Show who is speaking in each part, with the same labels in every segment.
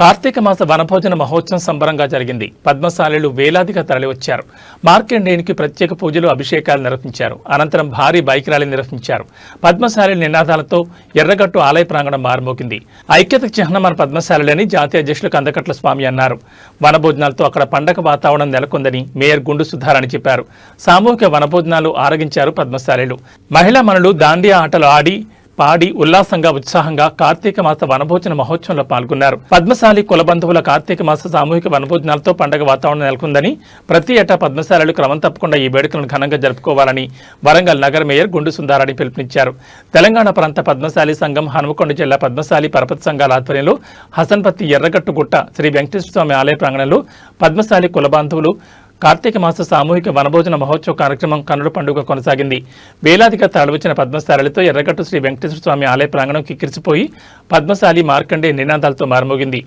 Speaker 1: కార్తీక మాస వనభోజన మహోత్సవం సంబరంగా జరిగింది. పద్మశాలలు వేలాదిగా తరలివచ్చారు. మార్కండేయునికి ప్రత్యేక పూజలు అభిషేకాలు నిర్వహించారు. అనంతరం భారీ బైక్ ర్యాలీ నిర్వహించారు. పద్మశాలి నినాదాలతో ఎర్రగట్టు ఆలయ ప్రాంగణం మారుమోగింది చిహ్నం మన పద్మశాలని జాతీయ అధ్యక్షులు కందకట్ల స్వామి అన్నారు. వనభోజనాలతో అక్కడ పండగ వాతావరణం నెలకొందని మేయర్ గుండు సుధారాణి చెప్పారు. సామూహిక వనభోజనాలు ఆరగించారు పద్మశాలిలు. మహిళా మనులు దాండియా ఆటలు ఆడి పాడి ఉల్లాసంగా ఉత్సాహంగా కార్తీక మాస వనభోజన మహోత్సవంలో పాల్గొన్నారు. పద్మశాలి కులబంధువుల కార్తీక మాస సామూహిక వనభోజనాలతో పండగ వాతావరణం నెలకొందని ప్రతి ఏటా పద్మశాలలు క్రమం తప్పకుండా ఈ వేడుకలను ఘనంగా జరుపుకోవాలని వరంగల్ నగర మేయర్ గుండు సుందారాణి పిలుపునిచ్చారు. తెలంగాణ ప్రాంత పద్మశాలి సంఘం హనుమకొండ జిల్లా పద్మశాలి పరపతి సంఘాల ఆధ్వర్యంలో హసన్పత్తి ఎర్రగట్టుగుట్ట శ్రీ వెంకటేశ్వర స్వామి ఆలయ ప్రాంగణంలో పద్మశాలి కులబంధువులు కార్తీక మాస సామూహిక వనభోజన మహోత్సవ కార్యక్రమం కన్నుల పండుగ కొనసాగింది. వేలాదిగా తరలివచ్చిన పద్మశాలలతో ఎర్రగట్టు శ్రీ వెంకటేశ్వర స్వామి ఆలయ ప్రాంగణం కిక్కిరిసిపోయి పద్మశాలి మార్కండే నినాదాలతో మారుమోగింది.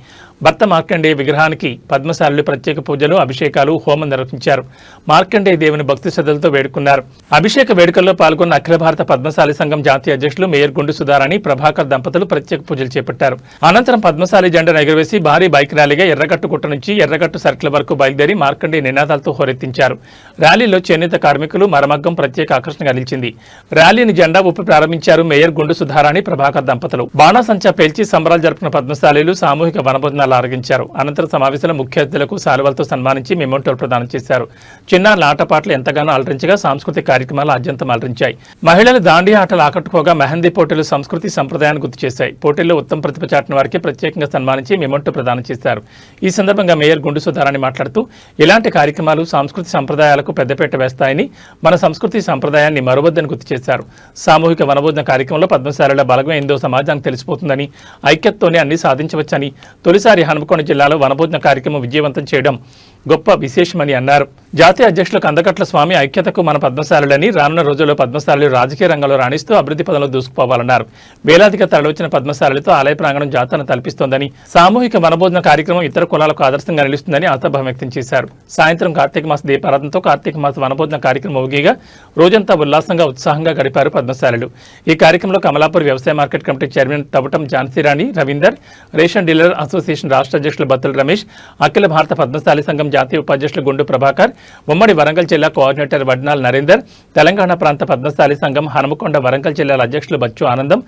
Speaker 1: భర్త మార్కండేయ విగ్రహానికి పద్మశాలులు ప్రత్యేక పూజలు అభిషేకాలు హోమం నిర్వహించారు. మార్కండే దేవుని భక్తి శ్రద్ధలతో వేడుకున్నారు. అభిషేక వేడుకల్లో పాల్గొన్న అఖిల భారత పద్మశాలి సంఘం జాతీయ అధ్యక్షులు మేయర్ గుండు సుధారాణి ప్రభాకర్ దంపతులు ప్రత్యేక పూజలు చేపట్టారు. అనంతరం పద్మశాలి జెండాను ఎగురవేసి భారీ బైక్ ర్యాలీగా ఎర్రగట్టు కుట్ట నుంచి ఎర్రగట్టు సర్కిల్ వరకు బయలుదేరి మార్కండే నినాదాలతో హోరెత్తించారు. ర్యాలీలో చేనేత కార్మికులు మరమగ్గం ప్రత్యేక ఆకర్షణ నిలిచింది. ర్యాలీని జెండా ఊపి ప్రారంభించారు మేయర్ గుండు సుధారాణి ప్రభాకర్ దంపతులు. బాణాసంచా పేల్చి సంబరాలు జరుపుకున్న పద్మశాలీలు సామూహిక వనభోజనాలు ఆరగించారు. అనంతరం సమావేశంలో ముఖ్య అతిథులకు శాలువలతో సన్మానించి మెమోంటోలు ప్రదానం చేశారు. చిన్నారుల ఆటపాటలు ఎంతగానో అలరించగా సాంస్కృతిక కార్యక్రమాలు ఆద్యంతం అలరించాయి. మహిళలు దాండి ఆటలు ఆకట్టుకోగా మెహందీ పోటీలు సంస్కృతి సంప్రదాయాన్ని గుర్తు చేశాయి. పోటీల్లో ఉత్తమ ప్రతిభ చాటిన వారికి ప్రత్యేకంగా సన్మానించి మెమోంటో ప్రదానం చేశారు. ఈ సందర్భంగా మేయర్ గుండు సుధారాణి మాట్లాడుతూ ఇలాంటి కార్యక్రమాలు సాంస్కృతిక సంప్రదాయాలకు పెద్దపేట వేస్తాయని మన సంస్కృతి సంప్రదాయాన్ని మరవద్దని గుర్తు చేశారు. సామూహిక వనబోధన కార్యక్రమంలో పద్మశాలల బలగం ఏందో సమాజానికి తెలిసిపోతుందని ఐక్యతతోనే అన్ని సాధించవచ్చని తొలిసారి హనుమకొండ జిల్లాలో వనభోజన కార్యక్రమం విజయవంతం చేయడం గొప్ప విశేషమని అన్నారు. జాతీయ అధ్యక్షులకు కందకట్ల స్వామి ఐక్యతకు మన పద్మశాలులని రానున్న రోజుల్లో పద్మశాలలు రాజకీయ రంగంలో రాణిస్తూ అభివృద్ధి పదంలో దూసుకుపోవాలన్నారు. వేలాదిగా తరలివచ్చిన పద్మశాలలతో ఆలయ ప్రాంగణం జాతరను తలపిస్తోందని సామూహిక వనభోజన కార్యక్రమం ఇతర కులాలకు ఆదర్శంగా నిలుస్తుందని ఆశాభావం వ్యక్తం చేశారు. సాయంత్రం కార్తీక మాస దీపారాధనతో కార్తీక మాస వనభోజన కార్యక్రమం ముగిగా రోజంతా ఉల్లాసంగా ఉత్సాహంగా గడిపారు పద్మశాలలు. ఈ కార్యక్రమంలో కమలాపూర్ వ్యవసాయ market committee chairman Tavatam Jhansirani Ravinder ration dealer association రాష్ట్ర అధ్యక్షులు బత్తుల రమేష్ అఖిల భారత పద్మశాలి సంఘం జాతీయ ఉపాధ్యక్షులు గుండు ప్రభాకర్ ఉమ్మడి వరంగల్ జిల్లా కోఆర్డినేటర్ వడ్నాల్ నరేందర్ తెలంగాణ ప్రాంత పద్మశాలి సంఘం హనుమకొండ వరంగల్ జిల్లాల అధ్యక్షులు బచ్చు ఆనందం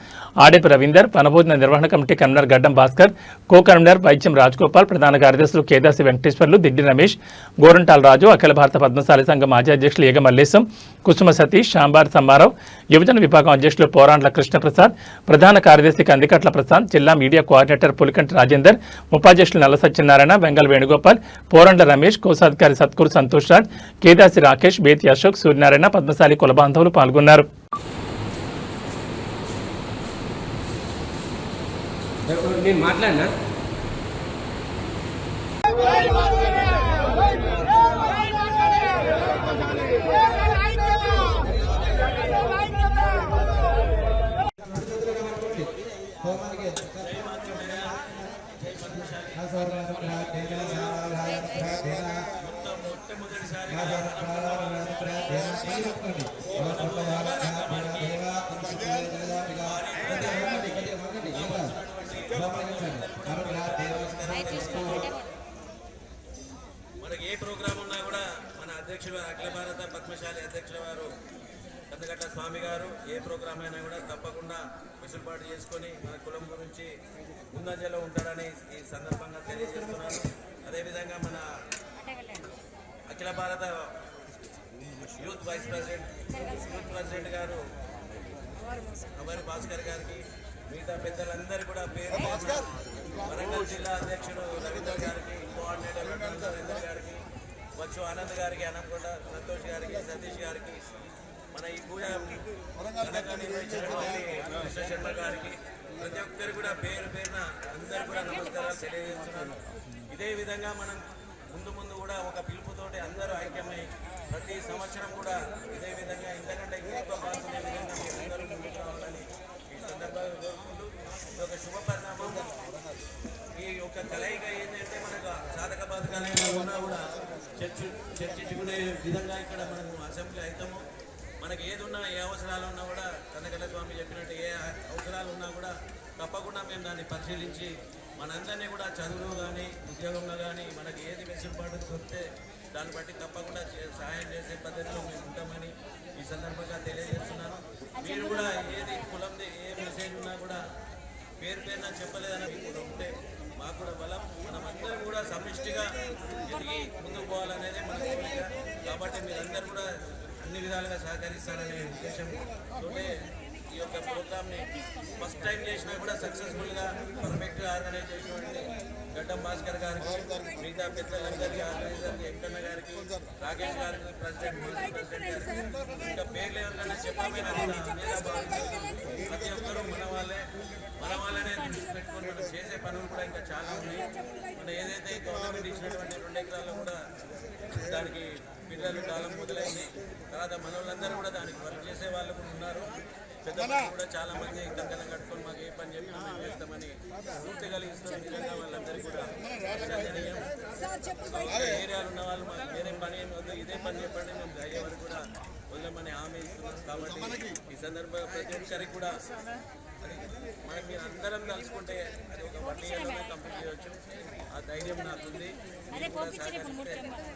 Speaker 1: ఆడేపు రవీందర్ వనభోజన నిర్వహణ కమిటీ కన్వీనర్ గడ్డం భాస్కర్ కో కన్వీనర్ వైద్యం రాజ్గోపాల్ ప్రధాన కార్యదర్శులు కేదాసి వెంకటేశ్వర్లు దిడ్డి రమేష్ గోరంటాల్ రాజు అఖిల భారత పద్మశాలి సంఘం మాజీ అధ్యక్షులు ఏగ మల్లేశం కుసుమ సతీష్ శాంబార్ సమ్మారావు యువజన విభాగం అధ్యక్షులు పోరాండ్ల కృష్ణప్రసాద్ ప్రధాన కార్యదర్శి కందికట్ల ప్రసాద్ జిల్లా మీడియా కోఆర్డినేటర్ పులికంటి రాజేందర్ ఉపాధ్యక్షులు నల్ల సత్యనారాయణ వెంగల్ వేణుగోపాల్ పోరాండ్ల రమేష్ కోశాధికారి సత్కూరు సంతోష్ రాజ్ కేదాసి రాకేష్ బేతి అశోక్ సూర్యనారాయణ పద్మశాలి కుల బాంధవులు పాల్గొన్నారు.
Speaker 2: నేను మాట్లాడినా?
Speaker 3: మనకి ఏ ప్రోగ్రాం ఉన్నా కూడా మన అధ్యక్షుడు అఖిల భారత పద్మశాలి అధ్యక్షుల వారు పెద్దగట్ట స్వామి గారు ఏ ప్రోగ్రాం అయినా కూడా తప్పకుండా వెసులుబాటు చేసుకొని మన కులం గురించి ముందంజలో ఉంటాడని ఈ సందర్భంగా తెలియజేస్తున్నాను అదేవిధంగా మన అఖిల భారత youth vice president youth president గారు అమర్ భాస్కర్ గారికి మిగతా పెద్దలందరూ కూడా పేరు వరంగల్ జిల్లా అధ్యక్షుడు రవీందర్ గారికి కోఆర్డినేటర్ రవీందర్ గారికి వచ్చు ఆనంద్ గారికి అనంకొండ సంతోష్ గారికి సతీష్ గారికి మన ఈ పూజ నిర్వహించినటువంటి శర్మ గారికి ప్రతి ఒక్కరు కూడా పేరు పేరున అందరూ కూడా నమస్కారాలు తెలియజేస్తున్నాను. ఇదే విధంగా మనం ముందు ముందు కూడా ఒక పిలుపుతోటి అందరూ ఐక్యమై ప్రతి సంవత్సరం కూడా ఇదే విధంగా ఇంతకంటే ఎక్కువ పాల్గొనే విధంగా మీరు అందరూ ముందుకు రావాలని ఈ సందర్భంగా కోరుకుంటూ ఇది ఒక శుభ పరిణామం. ఈ యొక్క కలయిక ఏంటంటే మనకు సాధక బాధకాలు ఉన్నా కూడా చర్చి చర్చించుకునే విధంగా ఇక్కడ మనము అసెంబ్లీ అవుతాము. మనకి ఏది ఉన్నా ఏ అవసరాలు ఉన్నా కూడా కన్నకట్ల స్వామి చెప్పినట్టు ఏ అవసరాలు ఉన్నా కూడా తప్పకుండా మేము దాన్ని పరిశీలించి మనందరినీ కూడా చదువులో కానీ ఉద్యోగంలో కానీ మనకి ఏది వెసులుబాటు దొరికితే దాన్ని బట్టి తప్పకుండా చే- సహాయం చేసే పద్ధతిలో మేము ఉంటామని ఈ సందర్భంగా తెలియజేస్తున్నాను. మీరు కూడా ఏది కులంది ఏ మెసేజ్ ఉన్నా కూడా పేరు పేరున చెప్పలేదని మీకు కూడా ఉంటే మాకు కూడా బలం. మనమందరం కూడా సమిష్టిగా తిరిగి ముందుకు పోవాలనేది మన కాబట్టి మీరందరూ కూడా అన్ని విధాలుగా సహకరిస్తారనే ఉద్దేశంతో ఈ యొక్క ప్రోగ్రామ్ని ఫస్ట్ టైం చేసినా కూడా సక్సెస్ఫుల్గా ఆర్గనైజ్ చేసినటువంటి గడ్డం భాస్కర్ గారికి మిగతా పెద్దలందరికీ ఆర్గనైజర్కి వెంకన్న గారికి రాకేష్ గారికి ప్రెసిడెంట్ మాజీ ప్రెసిడెంట్ గారికి ఇంకా పేర్లు ఎవరికైనా. ప్రతి ఒక్కరూ మన వాళ్ళే. మన వాళ్ళనే పెట్టుకొని మనం చేసే పనులు కూడా ఇంకా చాలా ఉన్నాయి. మనం ఏదైతే గవర్నమెంట్ ఇచ్చినటువంటి రెండు ఎకరాల్లో కూడా దానికి పిల్లలు కాలం మొదలైంది. తర్వాత మన వాళ్ళందరూ కూడా దానికి వర్క్ చేసే వాళ్ళు కూడా ఉన్నారు. పెద్ద మనుషులు కూడా చాలా మంది కంకణం కట్టుకొని మాకు ఏ పని చెప్పినా మేము చేస్తామని పూర్తి కలిగిస్తాం. నిజంగా వాళ్ళందరికీ కూడా ఏరియాలు ఉన్న వాళ్ళు మాకు వేరే పని ఏమి వద్దు ఇదే పని చెప్పండి మేము అయ్యే వరకు కూడా వదలమని హామీ ఇస్తున్నాం. కాబట్టి ఈ సందర్భంగా ప్రతి ఒక్కరికి కూడా మనకి మీరు అందరం కలుసుకుంటే అది ఒక వన్ ఇయర్లోనే కంప్లీట్ చేయవచ్చు ఆ ధైర్యం నాకుంది.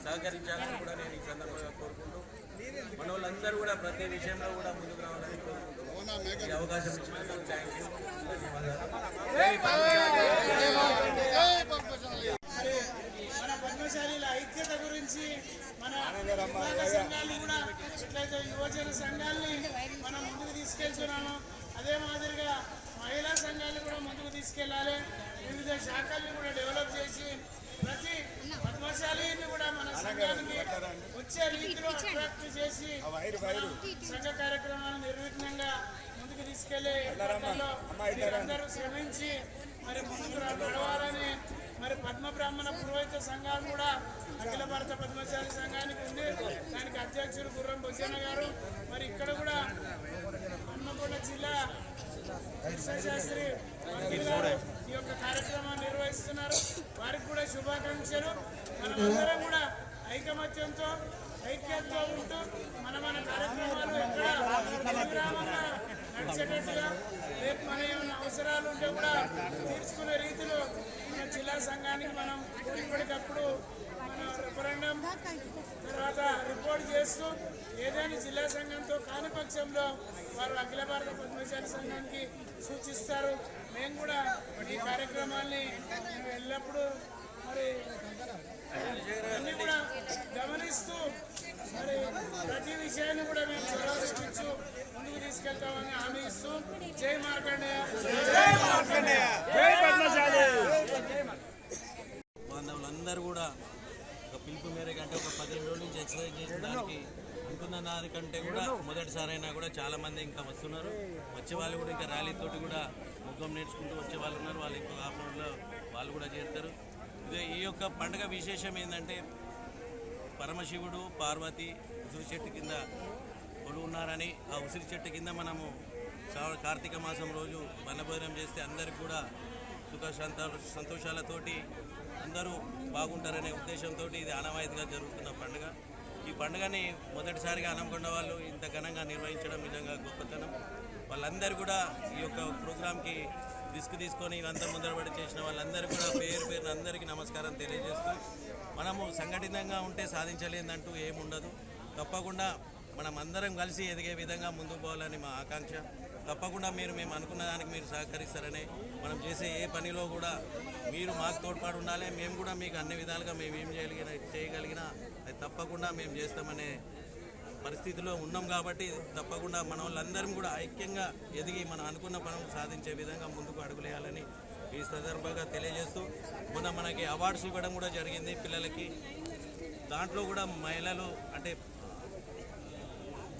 Speaker 3: సహకరించాలని కూడా నేను ఈ సందర్భంగా కోరుకుంటూ మన వాళ్ళందరూ కూడా ప్రతి విషయంలో కూడా ముందుకు రావాలని ఈ అవకాశం ఇచ్చినందుకు థ్యాంక్ యూ
Speaker 4: మన పద్మశాలీల ఐక్యత గురించి మన సంఘాలని సంఘాలను కూడా ఎట్లయితే యువజన సంఘాలని మనం ముందుకు తీసుకెళ్తున్నాము అదే మాదిరిగా మహిళా సంఘాలను కూడా ముందుకు తీసుకెళ్ళాలి వివిధ శాఖల్ని కూడా డెవలప్ చేసి ప్రతి పద్మశాలిని కూడా మన సంఘానికి వచ్చే రీతిలో అట్రాక్ట్ చేసి మనం సంఘ కార్యక్రమాలు నిర్విఘ్నంగా ముందుకు తీసుకెళ్ళే ఏర్పాట్లలో మీరందరూ శ్రమించి మరి ముందుకు రా- నడవాలని మరి పద్మ బ్రాహ్మణ పురోహిత సంఘాలు కూడా అఖిల భారత పద్మశాలి సంఘానికి ఉంది దానికి అధ్యక్షుడు గుర్రం బొజ్జన్న గారు మరి ఇక్కడ కూడా హన్మకొండ జిల్లా శాస్త్రి ఈ యొక్క కార్యక్రమాన్ని నిర్వహిస్తున్నారు. వారికి కూడా శుభాకాంక్షలు. మనమందరం కూడా ఐకమత్యంతో ఐక్యంతో ఉంటూ మన మన కార్యక్రమాలు ఎక్కడ నిర్విరామంగా రేపు మన ఏమైనా అవసరాలు ఉంటే కూడా తీర్చుకునే రీతిలో మన జిల్లా సంఘానికి మనం ఇప్పటికప్పుడు మన రెఫరెండం తర్వాత రిపోర్ట్ చేస్తూ ఏదైనా జిల్లా సంఘంతో కాని పక్షంలో వారు అఖిల భారత పద్మశాలి సంఘానికి సూచిస్తారు. మేము కూడా ఈ కార్యక్రమాల్ని ఎల్లప్పుడూ మరి అన్ని కూడా గమనిస్తూ మరి ప్రతి విషయాన్ని కూడా మేము చొరవ చూపించు ముందుకు తీసుకెళ్తామని హామీ ఇస్తూ జై మార్కండేయ. జై మార్కండేయ. జై పద్మశాలి
Speaker 3: బాంధవులందరూ కూడా ఒక పిలుపు మేరకు అంటే ఒక పదిహేను రోజుల నుంచి ఎక్సర్సైజ్ చేసిన దానికి అనుకున్న దానికంటే కూడా మొదటిసారి అయినా కూడా చాలా మంది ఇంకా వస్తున్నారు. వచ్చే వాళ్ళు కూడా ఇంకా ర్యాలీ తోటి కూడా ముఖం నేర్చుకుంటూ వచ్చే వాళ్ళు ఉన్నారు. వాళ్ళు ఇంకొక హాఫ్ అవర్లో వాళ్ళు కూడా చేరుతారు. ఇదే ఈ యొక్క పండుగ విశేషం ఏంటంటే పరమశివుడు పార్వతి ఉసిరి చెట్టు కింద కొలు ఉన్నారని ఆ ఉసిరి చెట్టు కింద మనము కార్తీక మాసం రోజు వనభోజనం చేస్తే అందరికి కూడా సుఖ సంతోషాలతోటి అందరూ బాగుంటారనే ఉద్దేశంతో ఇది ఆనవాయితీగా జరుగుతున్న పండుగ. ఈ పండుగని మొదటిసారిగా అనంకొండ వాళ్ళు ఇంత ఘనంగా నిర్వహించడం నిజంగా గొప్పతనం. వాళ్ళందరూ కూడా ఈ యొక్క ప్రోగ్రాంకి రిస్క్ తీసుకొని ఇదంతా ముందరబడి చేసిన వాళ్ళందరూ కూడా పేరు పేరున అందరికీ నమస్కారం తెలియజేస్తూ మనము సంఘటితంగా ఉంటే సాధించలేదంటూ ఏముండదు. తప్పకుండా మనం అందరం కలిసి ఎదిగే విధంగా ముందుకు పోవాలని మా ఆకాంక్ష. తప్పకుండా మీరు మేము అనుకున్న దానికి మీరు సహకరిస్తారని మనం చేసే ఏ పనిలో కూడా మీరు మాకు తోడ్పాటు ఉండాలి. మేము కూడా మీకు అన్ని విధాలుగా మేము ఏం చేయగలిగిన చేయగలిగినా అది తప్పకుండా మేము చేస్తామనే పరిస్థితిలో ఉన్నాం కాబట్టి తప్పకుండా మన వాళ్ళందరం కూడా ఐక్యంగా ఎదిగి మనం అనుకున్న పనులు సాధించే విధంగా ముందుకు అడుగులేయాలని ఈ సందర్భంగా తెలియజేస్తూ మొన్న మనకి అవార్డ్స్ ఇవ్వడం కూడా జరిగింది పిల్లలకి. దాంట్లో కూడా మహిళలు అంటే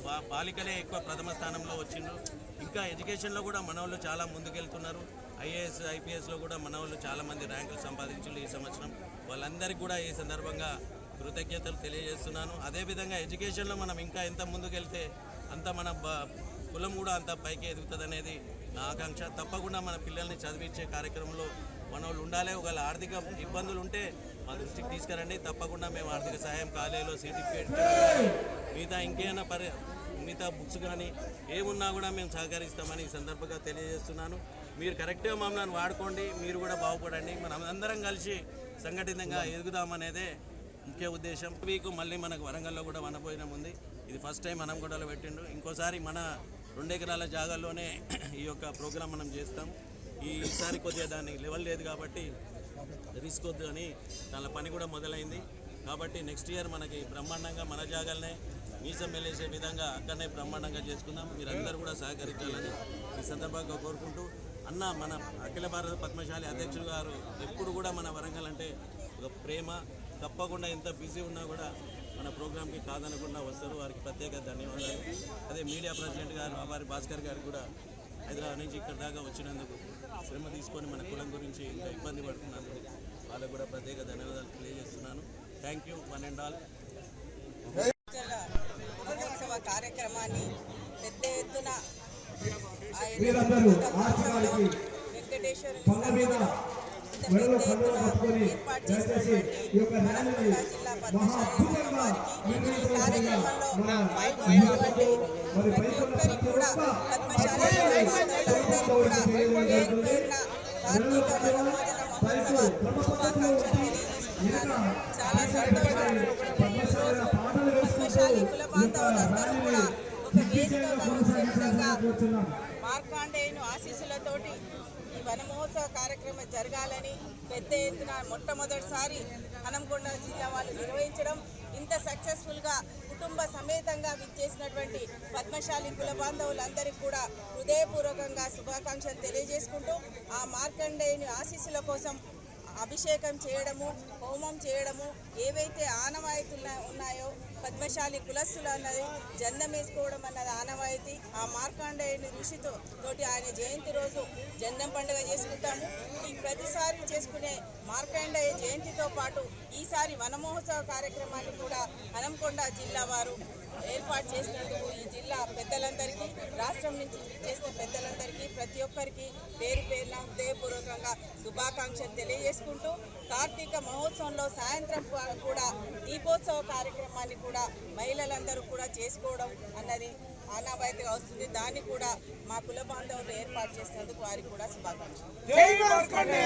Speaker 3: బాలికలే ఎక్కువ ప్రథమ స్థానంలో వచ్చిండ్రు. ఇంకా ఎడ్యుకేషన్లో కూడా మన వాళ్ళు చాలా ముందుకెళ్తున్నారు. ఐఏఎస్ ఐపీఎస్లో కూడా మన వాళ్ళు చాలామంది ర్యాంకులు సంపాదించారు ఈ సంవత్సరం. వాళ్ళందరికీ కూడా ఈ సందర్భంగా కృతజ్ఞతలు తెలియజేస్తున్నాను. అదేవిధంగా ఎడ్యుకేషన్లో మనం ఇంకా ఎంత ముందుకెళ్తే అంత మన కులం కూడా అంత పైకి ఎదుగుతుంది అనేది నా ఆకాంక్ష. తప్పకుండా మన పిల్లల్ని చదివించే కార్యక్రమంలో మన వాళ్ళు ఉండాలి. ఒకవేళ ఆర్థిక ఇబ్బందులు ఉంటే మా దృష్టికి తీసుకురండి. తప్పకుండా మేము ఆర్థిక సహాయం కాలేజీలో సర్టిఫికేట్ మిగతా ఇంకేమైనా పరి మిగతా బుక్స్ కానీ ఏమున్నా కూడా మేము సహకరిస్తామని ఈ సందర్భంగా తెలియజేస్తున్నాను. మీరు కరెక్ట్గా మమ్మల్ని వాడుకోండి. మీరు కూడా బాగుపడండి. మనం అందరం కలిసి సంఘటితంగా ఎదుగుదామనేదే ముఖ్య ఉద్దేశం. మీకు మళ్ళీ మనకు వరంగల్లో కూడా వనభోజనం ఉంది. ఇది ఫస్ట్ టైం మనం కూడా పెట్టిండు. ఇంకోసారి మన రెండు ఎకరాల జాగాల్లోనే ఈ యొక్క ప్రోగ్రాం మనం చేస్తాం. ఈసారి కొద్దిగా దాన్ని లెవెల్ లేదు కాబట్టి రిస్క్ వద్దు అని దాని పని కూడా మొదలైంది. కాబట్టి నెక్స్ట్ ఇయర్ మనకి బ్రహ్మాండంగా మన జాగాలనే మీసం వెళ్ళేసే విధంగా అక్కడనే బ్రహ్మాండంగా చేసుకుందాం. మీరందరూ కూడా సహకరించాలని ఈ సందర్భంగా కోరుకుంటూ అన్న మన అఖిల భారత పద్మశాలి అధ్యక్షులు గారు ఎప్పుడు కూడా మన వరంగల్ అంటే ఒక ప్రేమ. తప్పకుండా ఎంత బిజీ ఉన్నా కూడా మన ప్రోగ్రామ్కి కాదనకుండా వస్తారు. వారికి ప్రత్యేక ధన్యవాదాలు. అదే మీడియా ప్రెసిడెంట్ గారు వారి భాస్కర్ గారు కూడా హైదరాబాద్ నుంచి ఇక్కడ దాకా వచ్చినందుకు శ్రమ తీసుకొని మన కులం గురించి ఇంకా ఇబ్బంది పడుతున్నందుకు వాళ్ళకు కూడా ప్రత్యేక ధన్యవాదాలు తెలియజేస్తున్నాను. Thank you one and all
Speaker 5: కార్యక్రమాన్ని పెద్ద ఎత్తున వెంకటేశ్వర
Speaker 6: కొండ మీద మెడలో పట్టుకొని
Speaker 5: ఏర్పాటు
Speaker 6: దయచేసి ఈ యొక్క ర్యాలీని మహా అద్భుతంగా నిర్వహించవలసిందిగా మన మహిళలకు మరి పైకున్న ప్రతి ఒక్క కూడా జరుగుతుంది. మెడలో కళ్ళు పైకు బ్రహ్మపత్రంలో ఉండి వెనుక కార్యక్రమాన్ని పాటలు వేసుకుంటూ ఈ యొక్క ర్యాలీని దిగ్విజయంగా కొనసాగించాలని కోరుతున్నాం
Speaker 5: మార్కాండేయుని ఆశీస్సులతోటి వనమహోత్సవ కార్యక్రమం జరగాలని పెద్ద ఎత్తున మొట్టమొదటిసారి హనంకొండ జిల్లా వాళ్ళు నిర్వహించడం ఇంత సక్సెస్ఫుల్గా కుటుంబ సమేతంగా విచ్చేసినటువంటి పద్మశాలి కుల బాంధవులందరికీ కూడా హృదయపూర్వకంగా శుభాకాంక్షలు తెలియజేసుకుంటూ ఆ మార్కండేయుని ఆశీస్సుల కోసం అభిషేకం చేయడము హోమం చేయడము ఏవైతే ఆనవాయితీలు ఉన్నాయో పద్మశాలి కులస్తులు అన్నది జందం వేసుకోవడం అన్నది ఆనవాయితీ. ఆ మార్కాండేయుని ఋషితో తోటి ఆయన జయంతి రోజు జందం పండుగ చేసుకుంటాము. ఈ ప్రతిసారి చేసుకునే మార్కాండేయ జయంతితో పాటు ఈసారి వనమహోత్సవ కార్యక్రమాన్ని కూడా హనంకొండ జిల్లా వారు ఏర్పాటు చేసినందుకు ఈ జిల్లా పెద్దలందరికీ రాష్ట్రం నుంచి చేసిన పెద్దలందరికీ ప్రతి ఒక్కరికి పేరు పేరున హృదయపూర్వకంగా శుభాకాంక్షలు తెలియజేసుకుంటూ కార్తీక మహోత్సవంలో సాయంత్రం కూడా దీపోత్సవ కార్యక్రమాన్ని కూడా మహిళలందరూ కూడా చేసుకోవడం అన్నది ఆనవాయితీగా వస్తుంది. దాన్ని కూడా మా కుల బాంధవులు ఏర్పాటు చేసినందుకు వారికి కూడా శుభాకాంక్షలు.